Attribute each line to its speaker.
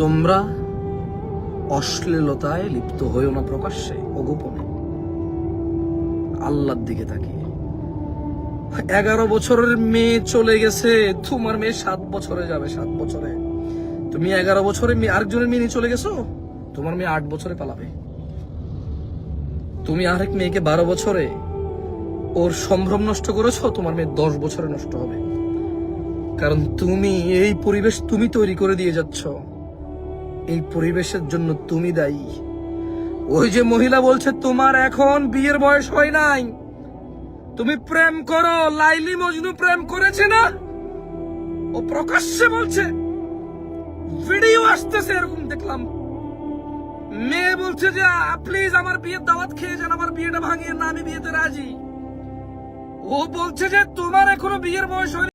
Speaker 1: তোমরা অশ্লীলতায় লিপ্ত হয়েও না প্রকাশ্যে, অগোপনে। আল্লাহর দিকে তাকিয়ে। এগারো বছরের মেয়ে চলে গেছে, তোমার মেয়ে সাত বছরে যাবে, সাত বছরে। তুমি এগারো বছরে আরেকজনের মেয়ে চলে গেছো? তোমার মেয়ে আট বছরে পালাবে। তুমি আরেক মেয়েকে বারো বছরে ওর সম্ভ্রম নষ্ট করেছ, তোমার মেয়ে দশ বছরে নষ্ট হবে। কারণ তুমি, এই পরিবেশ তুমি তৈরি করে দিয়ে যাচ্ছ। এই পরিবেশের জন্য তুমি দায়ী। ওই যে মহিলা বলছে, তোমার এখন বিয়ের বয়স হয় নাই। তুমি প্রেম করো, লাইলি মজনু প্রেম করেছে না? ও প্রকাশ্যে বলছে, ভিডিও আসতেছে এরকম দেখলাম। মেয়ে বলছে যে, প্লিজ আমার বিয়ের দাওয়াত খেয়ে যান, আমার বিয়েটা ভাঙিয়ে না, আমি বিয়েতে রাজি। ও বলছে যে, তোমার এখনও বিয়ের বয়স হয়নি।